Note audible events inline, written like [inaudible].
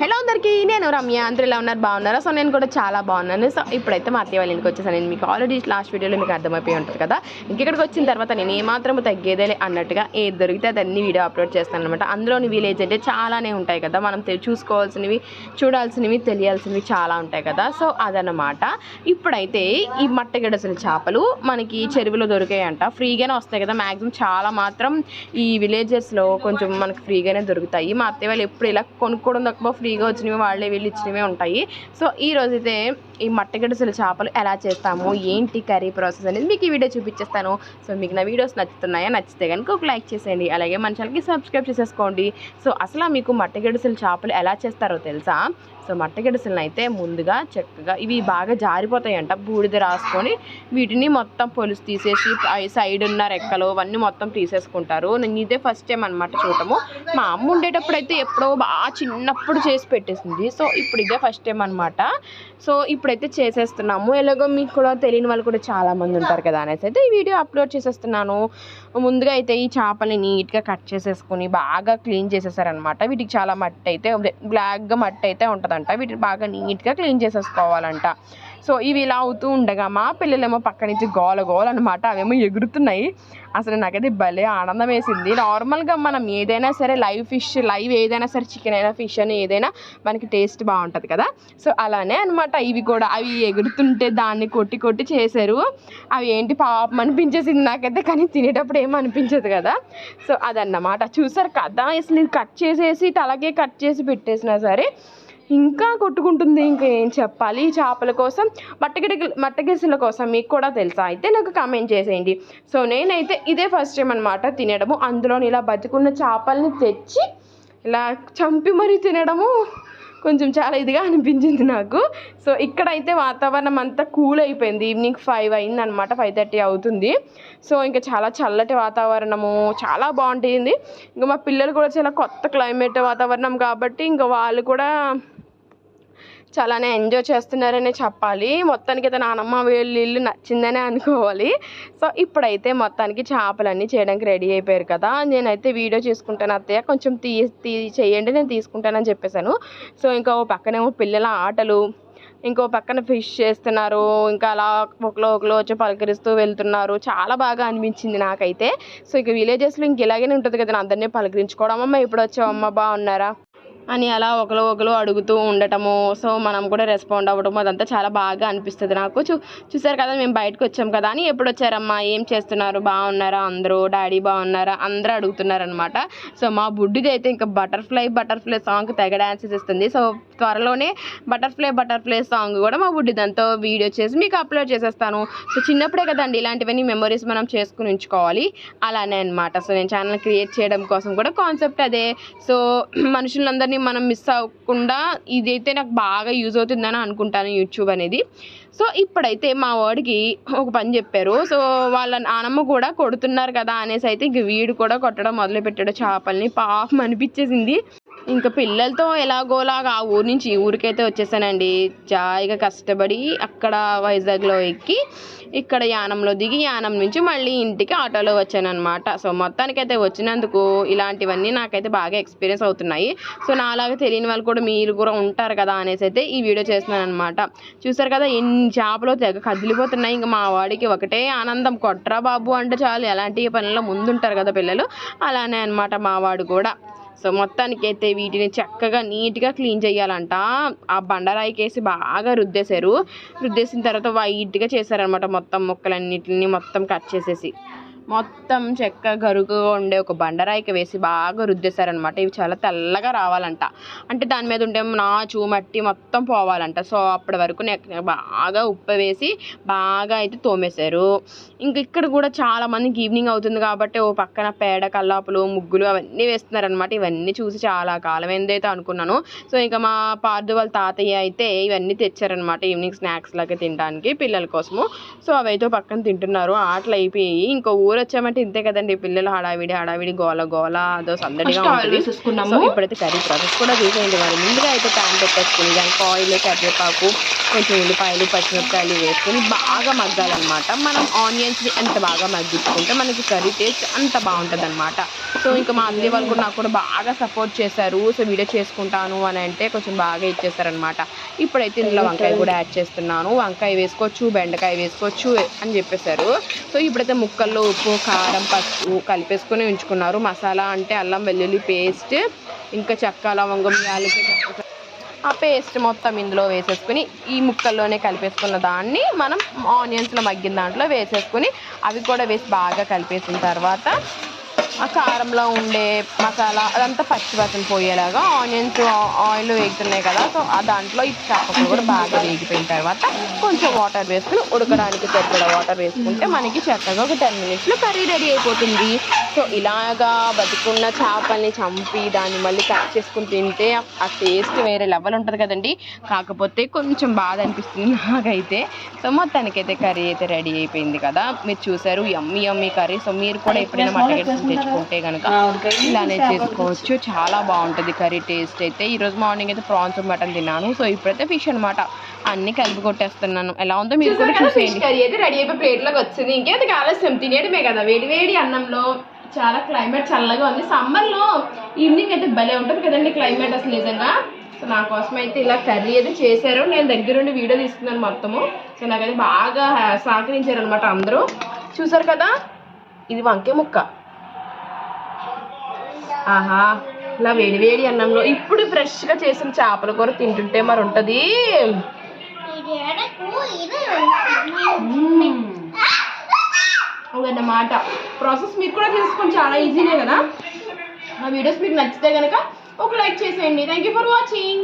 Hello అందరికీ నేను రమ్య అందరూ ఎలా ఉన్నారు? బాగున్నారా? సో నేను కూడా చాలా బాగున్నాను. సో ఇప్పుడైతే మా అత్తయ్య వాళ్ళ ఇంటికి వచ్చేసాను. నేను మీకు ఆల్రెడీ లాస్ట్ వీడియోలో మీకు అర్థమైపోయి ఉంటుంది కదా? ఇంకెక్కడికి వచ్చిన తర్వాత నేను ఏమాత్రం తగ్గేదే అన్నట్టుగా ఏది దొరికితే అదన్నీ వీడియో అప్లోడ్ చేస్తాను అనమాట అందులోని విలేజ్ అంటే చాలానే ఉంటాయి కదా? మనం చూసుకోవాల్సినవి చూడాల్సినవి తెలియాల్సినవి చాలా ఉంటాయి కదా? సో అదనమాట ఇప్పుడైతే ఈ మట్టగడసల చేపలు మనకి చెరువులో దొరికాయంట. ఫ్రీగానే వస్తాయి కదా? మ్యాక్సిమం చాలా మాత్రం ఈ విలేజెస్లో కొంచెం మనకు ఫ్రీగానే దొరుకుతాయి. మా అత్తయ్య వాళ్ళు ఎప్పుడు ఇలా కొనుక్కోవడం తక్కువ ఫ్రీగా వచ్చినవి వాళ్ళే వీళ్ళు ఇచ్చినవి ఉంటాయి. సో ఈ రోజైతే ఈ మట్టగడసల చేపలు ఎలా చేస్తాము ఏంటి కర్రీ ప్రాసెస్ అనేది మీకు ఈ వీడియో చూపించేస్తాను. సో మీకు నా వీడియోస్ నచ్చుతున్నాయా నచ్చితే కనుక ఒక లైక్ చేసేయండి. అలాగే మన ఛానల్కి సబ్స్క్రైబ్ చేసేసుకోండి. సో అసలు మీకు మట్టగడసల చేపలు ఎలా చేస్తారో తెలుసా? సో మట్టగడసలను అయితే ముందుగా చక్కగా ఇవి బాగా జారిపోతాయంట. బూడిద రాసుకొని వీటిని మొత్తం పొలుసు తీసేసి సైడ్ ఉన్న రెక్కలు అవన్నీ మొత్తం తీసేసుకుంటారు. నేను ఇదే ఫస్ట్ టైం అనమాట చూడటము. మా అమ్మ ఉండేటప్పుడు అయితే ఎప్పుడో బాగా చిన్నప్పుడు చేసి పెట్టేసింది. సో ఇప్పుడు ఇదే ఫస్ట్ టైం అనమాట సో ఇప్పుడైతే చేసేస్తున్నాము. ఎలాగో మీకు కూడా తెలియని వాళ్ళు కూడా చాలామంది ఉంటారు కదా అనేసి అయితే ఈ వీడియో అప్లోడ్ చేసేస్తున్నాను. ముందుగా అయితే ఈ చేపలని నీట్గా కట్ చేసేసుకుని బాగా క్లీన్ చేసేసారనమాట. వీటికి చాలా మట్టి అయితే బ్లాక్గా మట్టి అయితే ఉంటుందంట. వీటిని బాగా నీట్గా క్లీన్ చేసేసుకోవాలంట. సో ఇవి ఇలా అవుతూ ఉండగా మా పిల్లలేమో పక్క నుంచి గోల గోల అనమాట. అవేమో ఎగురుతున్నాయి. అసలు నాకైతే భలే ఆనందం వేసింది. నార్మల్గా మనం ఏదైనా సరే లైవ్ ఫిష్ లైవ్ ఏదైనా సరే చికెన్ అయినా ఫిష్ అని ఏదైనా మనకి టేస్ట్ బాగుంటుంది కదా. సో అలానే అనమాట. ఇవి కూడా అవి ఎగురుతుంటే దాన్ని కొట్టి కొట్టి చేశారు. అవి ఏంటి పాపం అనిపించేసింది నాకైతే కానీ తినేటప్పుడు ఏం అనిపించదు కదా. సో అదన్నమాట. చూసారు కదా అసలు ఇది కట్ చేసేసి అలాగే కట్ చేసి పెట్టేసినా సరే ఇంకా కొట్టుకుంటుంది. ఇంకా ఏం చెప్పాలి? ఈ చేపల కోసం మట్టగిడి మట్టగిరిసల కోసం మీకు కూడా తెలుసా? అయితే నాకు కామెంట్ చేసేయండి. సో నేనైతే ఇదే ఫస్ట్ టైం అనమాట తినడము. అందులో ఇలా బతుకున్న చేపల్ని తెచ్చి ఇలా చంపి మరీ తినడము. కొంచెం చాలా ఇదిగా అనిపించింది నాకు. సో ఇక్కడైతే వాతావరణం అంతా కూల్ అయిపోయింది. ఈవినింగ్ ఫైవ్ అయింది అనమాట ఫైవ్ థర్టీ అవుతుంది. సో ఇంకా చాలా చల్లటి వాతావరణము చాలా బాగుంటుంది. ఇంకా మా పిల్లలు కూడా చాలా కొత్త క్లైమేట్ వాతావరణం కాబట్టి ఇంకా వాళ్ళు కూడా చాలానే ఎంజాయ్ చేస్తున్నారనే చెప్పాలి. మొత్తానికి అయితే నానమ్మ వీళ్ళు ఇల్లు నచ్చిందనే అనుకోవాలి. సో ఇప్పుడైతే మొత్తానికి చేపలన్నీ చేయడానికి రెడీ అయిపోయారు కదా. నేనైతే వీడియో చేసుకుంటాను అత్తయ్య. కొంచెం తీ తీ చేయండి నేను తీసుకుంటానని చెప్పేశాను. సో ఇంకా ఓ పక్కనేమో పిల్లల ఆటలు ఇంకో పక్కన ఫిష్ చేస్తున్నారు. ఇంకా అలా ఒకలో ఒకలో వచ్చి పలకరిస్తూ వెళ్తున్నారు. చాలా బాగా అనిపించింది నాకైతే. సో ఇక విలేజెస్లో ఇంక ఇలాగనే ఉంటుంది కదా. అందరినీ పలకరించుకోవడం. అమ్మ ఇప్పుడు వచ్చావమ్మ బాగున్నారా? అని అలా ఒకరు ఒకరు అడుగుతూ ఉండటము. సో మనం కూడా రెస్పాండ్ అవ్వడం అదంతా చాలా బాగా అనిపిస్తుంది నాకు. చూ చూసారు కదా మేము బయటకు వచ్చాం కదా అని ఎప్పుడు వచ్చారమ్మా? ఏం చేస్తున్నారు? బాగున్నారా అందరూ? డాడీ బాగున్నారా? అందరూ అడుగుతున్నారనమాట సో మా బుడ్డిది అయితే ఇంకా బటర్ఫ్లై బటర్ఫ్లై సాంగ్ తెగ డ్యాన్సెస్ ఇస్తుంది. సో త్వరలోనే బటర్ఫ్లై బటర్ఫ్లై సాంగ్ కూడా మా బుడ్డి దాంతో వీడియో చేసి మీకు అప్లోడ్ చేసేస్తాను. సో చిన్నప్పుడే కదండి ఇలాంటివన్నీ మెమరీస్ మనం చేసుకుని ఉంచుకోవాలి. అలానే అనమాట సో నేను ఛానల్ క్రియేట్ చేయడం కోసం కూడా కాన్సెప్ట్ అదే. సో [clears throat] మనుషులందరినీ మనం మిస్ అవ్వకుండా ఇదైతే నాకు బాగా యూజ్ అవుతుందని అనుకుంటాను యూట్యూబ్ అనేది. సో ఇప్పుడైతే మా వాడికి ఒక పని చెప్పారు. సో వాళ్ళ నానమ్మ కూడా కొడుతున్నారు కదా అనేసి అయితే ఇంక వీడు కూడా కొట్టడం మొదలుపెట్టాడు. చేపల్ని పాపం అనిపించేసింది. ఇంకా పిల్లలతో ఎలాగోలాగా ఆ ఊరు నుంచి ఈ ఊరికైతే వచ్చేసానండి. జాయిగా కష్టపడి అక్కడ వైజాగ్లో ఎక్కి ఇక్కడ యానంలో దిగి యానం నుంచి మళ్ళీ ఇంటికి ఆటోలో వచ్చానమాట సో మొత్తానికైతే వచ్చినందుకు ఇలాంటివన్నీ నాకైతే బాగా ఎక్స్పీరియన్స్ అవుతున్నాయి. సో నాలాగా తెలియని వాళ్ళు కూడా మీరు కూడా ఉంటారు కదా అనేసి అయితే ఈ వీడియో చేస్తున్నాను అనమాట చూసారు కదా ఎన్ని చేపలు తెగ కదిలిపోతున్నాయి. ఇంకా మా వాడికి ఒకటే ఆనందం కొట్రా బాబు అంటే చాలు. ఎలాంటి పనుల్లో ముందుంటారు కదా పిల్లలు. అలానే అనమాట మా వాడు కూడా. సో మొత్తానికి అయితే వీటిని చక్కగా నీట్గా క్లీన్ చేయాలంట. ఆ బండరాయికేసి బాగా రుద్దేశారు. రుద్దేసిన తర్వాత వైట్గా చేశారనమాట మొత్తం ముక్కలన్నిటిని మొత్తం కట్ చేసేసి. మొత్తం చెక్క గరుకుగా ఉండే ఒక బండరాయికి వేసి బాగా రుద్దేశారనమాట ఇవి చాలా తెల్లగా రావాలంట. అంటే దాని మీద ఉండే నాచు మట్టి మొత్తం పోవాలంట. సో అప్పటి వరకు నేను బాగా ఉప్పు వేసి బాగా అయితే తోమేశారు. ఇంక ఇక్కడ కూడా చాలా మందికి ఈవినింగ్ అవుతుంది కాబట్టి ఓ పక్కన పేడ కల్లాపులు ముగ్గులు అవన్నీ వేస్తున్నారనమాట ఇవన్నీ చూసి చాలా కాలం ఏందైతే అనుకున్నాను. సో ఇంకా మా పార్దు వాళ్ళ తాతయ్య అయితే ఇవన్నీ తెచ్చారనమాట ఈవినింగ్ స్నాక్స్ లాగా తినడానికి పిల్లల కోసము. సో అవైతే పక్కన తింటున్నారు. ఆటలు అయిపోయి ఇంకో ఊరు వచ్చామంటే ఇంతే కదండి. పిల్లలు హడావిడి హడావిడి గోల గోల అదో సందడిగా. సో ఇప్పుడైతే కర్రీ ప్రాసెస్ కూడా చూసేయండి మరి. ముందుగా అయితే ప్యాన్ పెట్టేసుకుని దానికి ఆయిల్ కరివేపాకు కొంచెం ఉల్లిపాయలు పచ్చిమిరపకాయలు వేసుకొని బాగా మగ్గాలన్నమాట. మనం ఆనియన్స్ ఎంత బాగా మగ్గించుకుంటే మనకి కర్రీ టేస్ట్ అంత బాగుంటుంది అనమాట సో ఇంకా మా అత్తయ్య వాళ్ళు కూడా నాకు కూడా బాగా సపోర్ట్ చేశారు. సో వీడియో చేసుకుంటాను అని అంటే కొంచెం బాగా ఇచ్చేస్తారనమాట ఇప్పుడైతే ఇందులో వంకాయ కూడా యాడ్ చేస్తున్నాను. వంకాయ వేసుకోవచ్చు బెండకాయ వేసుకోవచ్చు అని చెప్పేశారు. సో ఇప్పుడైతే ముక్కల్లో ఉప్పు కారం పసుపు కలిపేసుకొని ఉంచుకున్నారు. మసాలా అంటే అల్లం వెల్లుల్లి పేస్ట్ ఇంకా చెక్క లవంగం యాలకులు ఆ పేస్ట్ మొత్తం ఇందులో వేసేసుకుని ఈ ముక్కల్లోనే కలిపేసుకున్న దాన్ని మనం ఆనియన్స్లో మగ్గిన దాంట్లో వేసేసుకుని అవి కూడా వేసి బాగా కలిపేసిన తర్వాత ఆ కారంలో ఉండే మసాలా అదంతా పచ్చి పచ్చని పోయేలాగా ఆనియన్స్ ఆయిల్ వేగుతున్నాయి కదా సో ఆ దాంట్లో ఈ చేపలు కూడా బాగా వేగిపోయిన తర్వాత కొంచెం వాటర్ వేసుకుని ఉడకడానికి సరిపడా వాటర్ వేసుకుంటే మనకి చక్కగా ఒక టెన్ మినిట్స్లో కర్రీ రెడీ అయిపోతుంది. సో ఇలాగా బతుకున్న చేపల్ని చంపి దాన్ని మళ్ళీ కట్ చేసుకుని తింటే ఆ- టేస్ట్ వేరే లెవెల్ ఉంటుంది కదండి. కాకపోతే కొంచెం బాధ అనిపిస్తుంది నాకైతే. సో మొత్తానికైతే కర్రీ అయితే రెడీ అయిపోయింది కదా. మీరు చూసారు యమ్మీ యమ్మీ కర్రీ. సో మీరు కూడా ఎప్పుడైనా మటన్ తెచ్చుకుంటే కనుక ఇలానే చేసుకోవచ్చు. చాలా బాగుంటుంది కర్రీ టేస్ట్ అయితే. ఈ రోజు మార్నింగ్ అయితే ప్రాన్స్ మటన్ తిన్నాను. సో ఇప్పుడైతే ఫిష్ అన్నమాట. అన్ని కలిపి కొట్టేస్తున్నాను. ఎలా ఉందో మీరు కూడా చూసేయండి. కర్రీ అయితే రెడీ అయిపోయి ప్లేట్లోకి వచ్చింది. ఇంకేందుకు ఆలస్యం? తినేయడమే కదా. వేడి వేడి అన్నంలో చాలా క్లైమేట్ చల్లగా ఉంది. సమ్మర్లో ఈవినింగ్ అయితే భలే ఉంటుంది కదండి క్లైమేట్ అసలు నిజంగా. సో నా కోసం అయితే ఇలా కర్రీ అయితే చేశారు. నేను దగ్గరుండి వీడియో తీసుకున్నాను మొత్తము. సో నాకైతే బాగా సహకరించారు అనమాట అందరూ. చూసారు కదా? ఇది వంకే ముక్క. ఆహా ఇలా వేడి వేడి అన్నంలో. ఇప్పుడు ఫ్రెష్గా చేసిన చేపల కూర తింటుంటే మరి ఉంటుంది. అనమాట ప్రాసెస్ మీరు కూడా తెలుసుకొని చాలా ఈజీనే కదా? ఆ వీడియోస్ మీకు నచ్చితే కనుక ఒక లైక్ చేసేయండి. Thank you for watching